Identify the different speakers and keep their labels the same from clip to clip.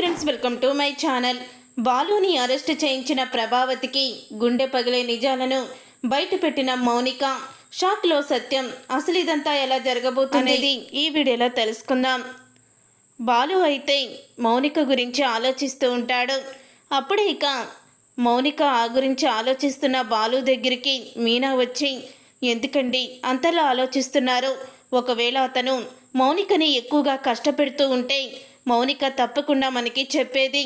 Speaker 1: Friends welcome to my channel. బాలుని arrest చేయించిన ప్రభావతికి గుండె పగిలే నిజాలను బయటపెట్టిన మౌనిక షాక్లో సత్యం. అసలు ఇదంతా ఎలా జరగబోతున్నది? ఈ వీడియోలో తెలుసుకుందాం. బాలు అయితే మౌనిక గురించి ఆలోచిస్తూ ఉంటాడు. అప్పుడే ఇక మౌనిక ఆ గురించి ఆలోచిస్తున్న బాలు దగ్గరికి మీనా వచ్చి ఎందుకండి అంతలా ఆలోచిస్తున్నారు? ఒకవేళ అతను మౌనికని ఎక్కువగా కష్టపెడుతూ ఉంటే మౌనిక తప్పకుండా మనకి చెప్పేది.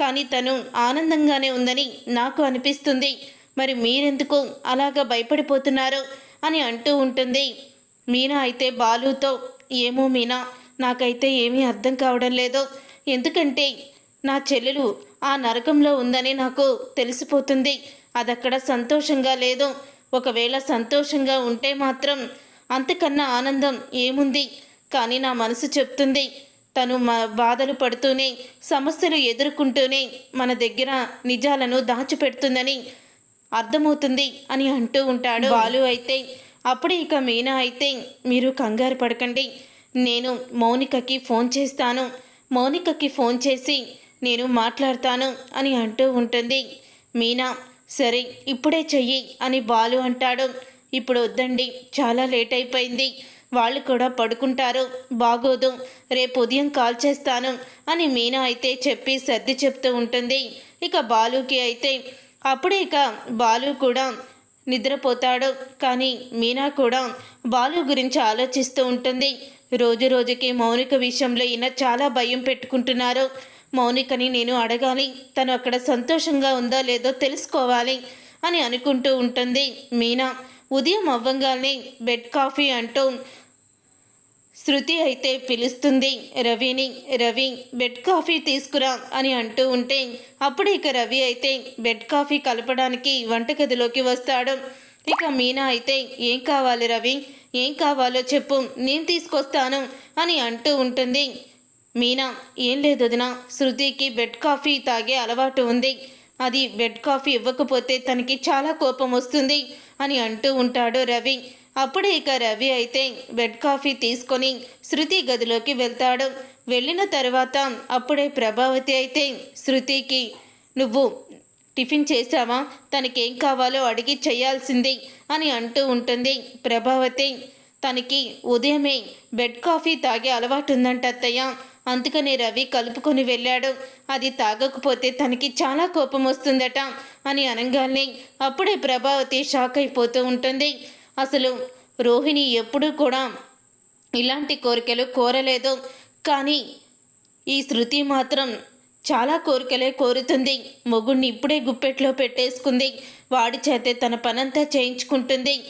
Speaker 1: కానీ తను ఆనందంగానే ఉందని నాకు అనిపిస్తుంది. మరి మీరెందుకు అలాగా భయపడిపోతున్నారు అని అంటూ ఉంటుంది. మీనా అయితే బాలుతో ఏమో మీనా నాకైతే ఏమీ అర్థం కావడం లేదు. ఎందుకంటే నా చెల్లెలు ఆ నరకంలో ఉందని నాకు తెలిసిపోతుంది. అదక్కడ సంతోషంగా లేదు. ఒకవేళ సంతోషంగా ఉంటే మాత్రం అంతకన్నా ఆనందం ఏముంది? కానీ నా మనసు చెప్తుంది. తను మా బాధలు పడుతూనే సమస్యలు ఎదుర్కొంటూనే మన దగ్గర నిజాలను దాచిపెడుతుందని అర్థమవుతుంది అని అంటూ ఉంటాడు. బాలు అయితే అప్పుడే ఇక మీనా అయితే మీరు కంగారు పడకండి. నేను మౌనికకి ఫోన్ చేస్తాను. మౌనికకి ఫోన్ చేసి నేను మాట్లాడతాను అని అంటూ ఉంటుంది. మీనా సరే ఇప్పుడే చెయ్యి అని బాలు అంటాడు. ఇప్పుడు వద్దండి. చాలా లేట్ అయిపోయింది. వాళ్ళు కూడా పడుకుంటారు. బాగోదు. రేపు ఉదయం కాల్ చేస్తాను అని మీనా అయితే చెప్పి సర్ది చెప్తూ ఉంటుంది. ఇక బాలుకి అయితే అప్పుడే ఇక బాలు కూడా నిద్రపోతాడు. కానీ మీనా కూడా బాలు గురించి ఆలోచిస్తూ ఉంటుంది. రోజు రోజుకి మౌనిక విషయంలో ఈయన చాలా భయం పెట్టుకుంటున్నారు. మౌనికని నేను అడగాలి. తను అక్కడ సంతోషంగా ఉందో లేదో తెలుసుకోవాలి అని అనుకుంటూ ఉంటుంది మీనా. ఉదయం అవ్వంగానే బెడ్ కాఫీ అంటూ శృతి అయితే పిలుస్తుంది రవిని రవి బెడ్ కాఫీ తీసుకురా అని అంటూ ఉంటే అప్పుడు ఇక రవి అయితే బెడ్ కాఫీ కలపడానికి వంటగదిలోకి వస్తాడు. ఇక మీనా అయితే ఏం కావాలి రవి? ఏం కావాలో చెప్పు నేను తీసుకొస్తాను అని అంటూ ఉంటుంది. మీనా ఏం లేదు వదిన శృతికి బెడ్ కాఫీ తాగే అలవాటు ఉంది. అది బెడ్ కాఫీ ఇవ్వకపోతే తనకి చాలా కోపం వస్తుంది అని అంటూ ఉంటాడు రవి. అప్పుడే ఇక రవి అయితే బెడ్ కాఫీ తీసుకొని శృతి గదిలోకి వెళ్తాడు. వెళ్ళిన తర్వాత అప్పుడే ప్రభావతి అయితే శృతికి నువ్వు టిఫిన్ చేసావా తనకేం కావాలో అడిగి చేయాల్సింది అని అంటూ ఉంటుంది. ప్రభావతి తనకి ఉదయమే బెడ్ కాఫీ తాగే అలవాటు ఉందంట అత్తయ్య. అందుకని రవి కలుపుకొని వెళ్ళాడు. అది తాగకపోతే తనకి చాలా కోపం వస్తుందట అని అనగానే అప్పుడే ప్రభావతి షాక్ అయిపోతూ ఉంటుంది. అసలు రోహిణి ఎప్పుడూ కూడా ఇలాంటి కోరికలు కోరలేదు. కానీ ఈ శృతి మాత్రం చాలా కోరికలే కోరుతుంది. మొగుడిని ఇప్పుడే గుప్పెట్లో పెట్టేసుకుంది. వాడి చేతే తన పనంతా చేయించుకుంటుంది.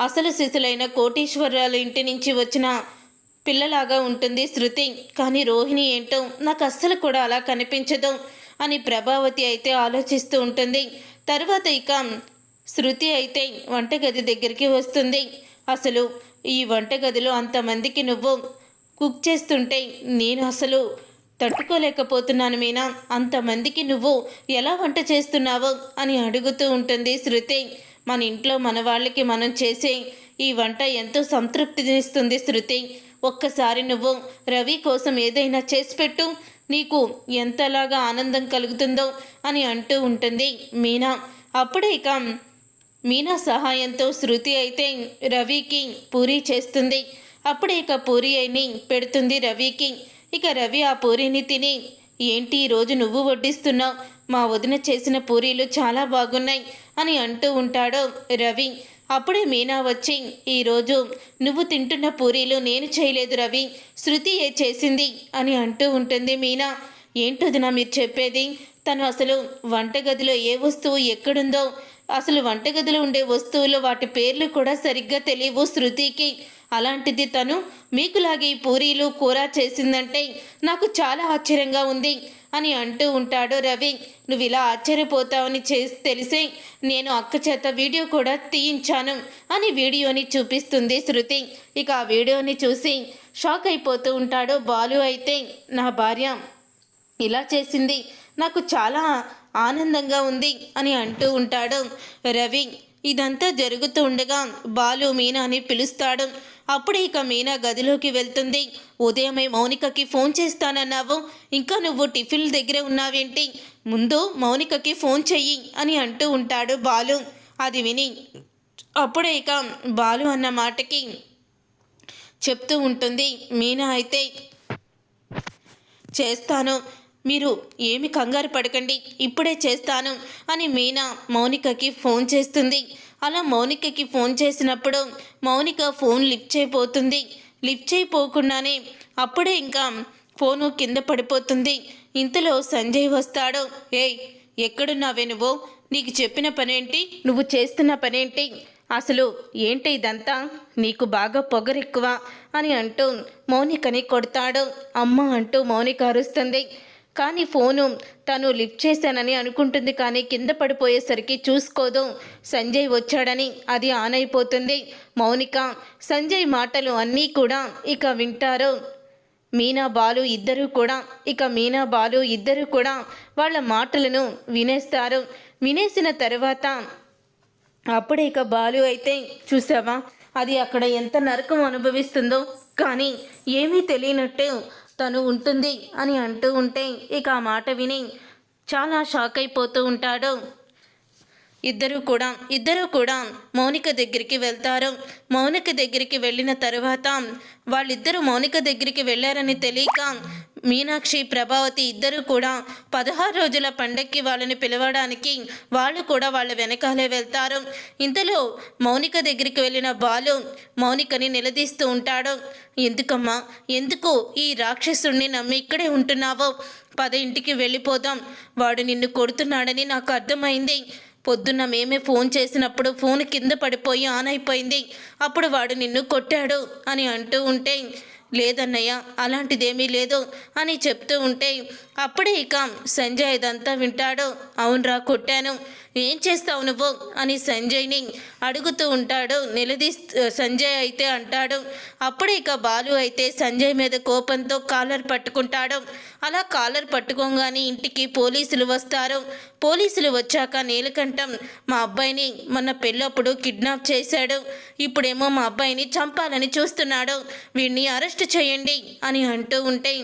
Speaker 1: అసలు శిశులైన కోటీశ్వరాల ఇంటి నుంచి వచ్చిన పిల్లలాగా ఉంటుంది శృతి. కానీ రోహిణి ఏంటో నాకు అస్సలు కూడా అలా కనిపించదు అని ప్రభావతి అయితే ఆలోచిస్తూ ఉంటుంది. తర్వాత ఇక శృతి అయితే వంటగది దగ్గరికి వస్తుంది. అసలు ఈ వంటగదిలో అంతమందికి నువ్వు కుక్ చేస్తుంటే నేను అసలు తట్టుకోలేకపోతున్నాను మీనా. అంతమందికి నువ్వు ఎలా వంట చేస్తున్నావు అని అడుగుతూ ఉంటుంది శృతి. మన ఇంట్లో మన వాళ్ళకి మనం చేసే ఈ వంట ఎంతో సంతృప్తినిస్తుంది శృతి. ఒక్కసారి నువ్వు రవి కోసం ఏదైనా చేసి పెట్టు. నీకు ఎంతలాగా ఆనందం కలుగుతుందో అని అంటూ ఉంటుంది మీనా. అప్పుడే ఇక మీనా సహాయంతో శృతి అయితే రవికి పూరి చేస్తుంది. అప్పుడే ఇక పూరి అయిని పెడుతుంది రవికి. ఇక రవి ఆ పూరీని తిని ఏంటి ఈరోజు నువ్వు వడ్డిస్తున్నావు? మా వదిన చేసిన పూరీలు చాలా బాగున్నాయి అని అంటూ ఉంటాడు రవి. అప్పుడే మీనా వచ్చి ఈరోజు నువ్వు తింటున్న పూరీలు నేను చేయలేదు రవి. శృతి ఏ చేసింది? అని అంటూ ఉంటుంది మీనా. ఏంటోదినా మీరు చెప్పేది? తను అసలు వంటగదిలో ఏ వస్తువు ఎక్కడుందో అసలు వంటగదిలో ఉండే వస్తువులు వాటి పేర్లు కూడా సరిగ్గా తెలియవు శృతికి. అలాంటిది తను మీకులాగే ఈ పూరీలు కూర చేసిందంటే నాకు చాలా ఆశ్చర్యంగా ఉంది అని అంటూ ఉంటాడు రవి. నువ్వు ఇలా ఆశ్చర్యపోతావని చేసి తెలిసి నేను అక్క చేత వీడియో కూడా తీయించాను అని వీడియోని చూపిస్తుంది శృతి. ఇక ఆ వీడియోని చూసి షాక్ అయిపోతూ ఉంటాడు బాలు అయితే నా భార్య ఇలా చేసింది. నాకు చాలా ఆనందంగా ఉంది అని అంటూ ఉంటాడు. రవి ఇదంతా జరుగుతూ ఉండగా బాలు మీనాని పిలుస్తాడు. అప్పుడే ఇక మీనా గదిలోకి వెళ్తుంది. ఉదయమే మౌనికకి ఫోన్ చేస్తానన్నావు. ఇంకా నువ్వు టిఫిన్ దగ్గరే ఉన్నావేంటి? ముందు మౌనికకి ఫోన్ చెయ్యి అని అంటూ ఉంటాడు బాలు. అది విని అప్పుడే ఇక బాలు అన్న మాటకి చెప్తూ ఉంటుంది. మీనా అయితే చేస్తాను. మీరు ఏమి కంగారు పడకండి ఇప్పుడే చేస్తాను అని మీనా మౌనికకి ఫోన్ చేస్తుంది. అలా మౌనికకి ఫోన్ చేసినప్పుడు మౌనిక ఫోన్ లిఫ్ట్ చేయబోతుంది. లిఫ్ట్ చేయపోకుండానే అప్పుడే ఇంకా ఫోను కింద పడిపోతుంది. ఇంతలో సంజయ్ వస్తాడు. ఏయ్ ఎక్కడున్నావే నువ్వు? నీకు చెప్పిన పనేంటి? నువ్వు చేస్తున్న పనేంటి? అసలు ఏంటి ఇదంతా? నీకు బాగా పొగరెక్కువ అని అంటూ మౌనికని కొడతాడు. అమ్మ అంటూ మౌనిక అరుస్తుంది. కానీ ఫోను తను లిఫ్ట్ చేశానని అనుకుంటుంది కానీ కింద పడిపోయేసరికి చూసుకోదు. సంజయ్ వచ్చాడని అది ఆన్ అయిపోతుంది. మౌనిక సంజయ్ మాటలు అన్నీ కూడా ఇక వింటారు. మీనా బాలు ఇద్దరూ కూడా ఇక మీనా బాలు ఇద్దరూ కూడా వాళ్ళ మాటలను వినేస్తారు. వినేసిన తర్వాత అప్పుడే ఇక బాలు అయితే చూసావా? అది అక్కడ ఎంత నరకం అనుభవిస్తుందో కానీ ఏమీ తెలియనట్టు తను ఉంటుంది అని అంటూ ఉంటే ఇక ఆ మాట విని చాలా షాక్ అయిపోతూ ఉంటాడు. ఇద్దరు కూడా ఇద్దరు కూడా మౌనిక దగ్గరికి వెళ్తారు. మౌనిక దగ్గరికి వెళ్ళిన తరువాత వాళ్ళిద్దరూ మౌనిక దగ్గరికి వెళ్ళారని తెలియక మీనాక్షి ప్రభావతి ఇద్దరు కూడా పదహారు రోజుల పండక్కి వాళ్ళని పిలవడానికి వాళ్ళు కూడా వాళ్ళ వెనకాలే వెళ్తారు. ఇంతలో మౌనిక దగ్గరికి వెళ్ళిన బాలు మౌనికని నిలదీస్తూ ఉంటాడు. ఎందుకమ్మా ఎందుకు ఈ రాక్షసుణ్ణి నమ్మి ఇక్కడే ఉంటున్నావో? పద ఇంటికి వెళ్ళిపోదాం. వాడు నిన్ను కొడుతున్నాడని నాకు అర్థమైంది. పొద్దున్న మేమే ఫోన్ చేసినప్పుడు ఫోన్ కింద పడిపోయి ఆన్ అయిపోయింది. అప్పుడు వాడు నిన్ను కొట్టాడు అని అంటూ ఉంటే లేదన్నయ్య అలాంటిదేమీ లేదు అని చెప్తూ ఉంటే అప్పుడే ఇక సంజయ్ ఇదంతా వింటాడు. అవునరా కొట్టాను. ఏం చేస్తావు నువ్వు? అని సంజయ్ని అడుగుతూ ఉంటాడు. నిలదీ సంజయ్ అయితే అంటాడు. అప్పుడే ఇక బాలు అయితే సంజయ్ మీద కోపంతో కాలర్ పట్టుకుంటాడు. అలా కాలర్ పట్టుకోగానే ఇంటికి పోలీసులు వస్తారు. పోలీసులు వచ్చాక నీలకంఠం మా అబ్బాయిని మొన్న పెళ్ళప్పుడు కిడ్నాప్ చేశాడు. ఇప్పుడేమో మా అబ్బాయిని చంపాలని చూస్తున్నాడు. వీడిని అరెస్ట్ చేయండి అని అంటూ ఉంటే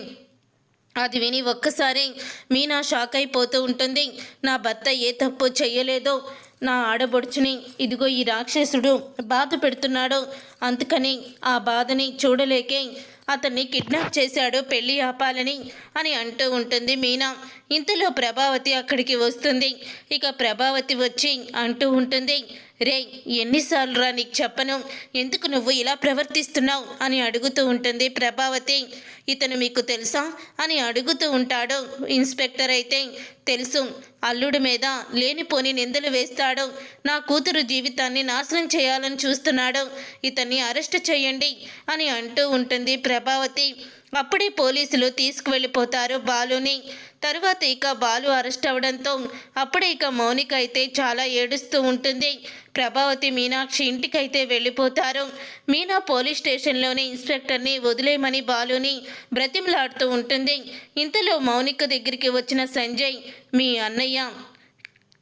Speaker 1: అది విని ఒక్కసారి మీనా షాక్ అయిపోతూ ఉంటుంది. నా భర్త ఏ తప్పు చెయ్యలేదో నా ఆడబొడుచుని ఇదిగో ఈ రాక్షసుడు బాధ పెడుతున్నాడు. అందుకని ఆ బాధని చూడలేకే అతన్ని కిడ్నాప్ చేశాడు పెళ్ళి ఆపాలని అని అంటూ ఉంటుంది మీనా. ఇంతలో ప్రభావతి అక్కడికి వస్తుంది. ఇక ప్రభావతి వచ్చి అంటూ ఉంటుంది రే ఎన్నిసార్లు రా నీకు చెప్పను. ఎందుకు నువ్వు ఇలా ప్రవర్తిస్తున్నావు? అని అడుగుతూ ఉంటుంది ప్రభావతి. ఇతను మీకు తెలుసా? అని అడుగుతూ ఉంటాడు ఇన్స్పెక్టర్ అయితే. తెలుసు అల్లుడి మీద లేనిపోని నిందలు వేస్తాడు. నా కూతురు జీవితాన్ని నాశనం చేయాలని చూస్తున్నాడు. ఇతన్ని అరెస్ట్ చేయండి అని అంటూ ఉంటుంది ప్రభావతి. అప్పుడే పోలీసులు తీసుకువెళ్ళిపోతారు బాలుని. తరువాత ఇక బాలు అరెస్ట్ అవడంతో అప్పుడే ఇక మౌనిక అయితే చాలా ఏడుస్తూ ఉంటుంది. ప్రభావతి మీనాక్షి ఇంటికైతే వెళ్ళిపోతారు. మీనా పోలీస్ స్టేషన్లోని ఇన్స్పెక్టర్ని వదిలేయమని బాలుని బ్రతిమలాడుతూ ఉంటుంది. ఇంతలో మౌనిక దగ్గరికి వచ్చిన సంజయ్ మీ అన్నయ్య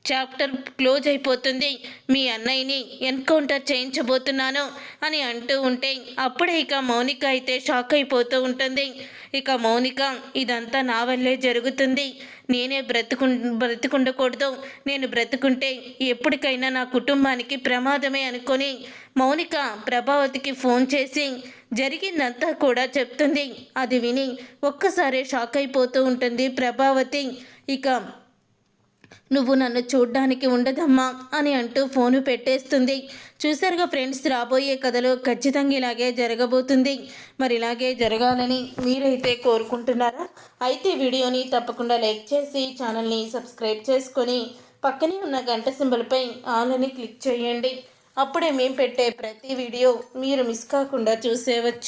Speaker 1: చాప్టర్ క్లోజ్ అయిపోతుంది. మీ అన్నయ్యని ఎన్కౌంటర్ చేయించబోతున్నాను అని అంటూ ఉంటే అప్పుడే ఇక మౌనిక అయితే షాక్ అయిపోతూ ఉంటుంది. ఇక మౌనిక ఇదంతా నా వల్లే జరుగుతుంది. నేనే బ్రతుకు బ్రతుకుండకూడదు. నేను బ్రతుకుంటే ఎప్పటికైనా నా కుటుంబానికి ప్రమాదమే అనుకొని మౌనిక ప్రభావతికి ఫోన్ చేసి జరిగిందంతా కూడా చెప్తుంది. అది విని ఒక్కసారి షాక్ అయిపోతూ ఉంటుంది ప్రభావతి. ఇక నువ్వు నన్ను చూడ్డానికి ఉండదమ్మా అని అంటూ ఫోను పెట్టేస్తుంది. చూసారుగా ఫ్రెండ్స్ రాబోయే కథలో ఖచ్చితంగా ఇలాగే జరగబోతుంది. మరి ఇలాగే జరగాలని మీరైతే కోరుకుంటున్నారా? అయితే వీడియోని తప్పకుండా లైక్ చేసి ఛానల్ని సబ్స్క్రైబ్ చేసుకొని పక్కనే ఉన్న గంట సింబల్పై ఆల్ అని క్లిక్ చేయండి. అప్పుడే మేము పెట్టే ప్రతి వీడియో మీరు మిస్ కాకుండా చూసేవచ్చు.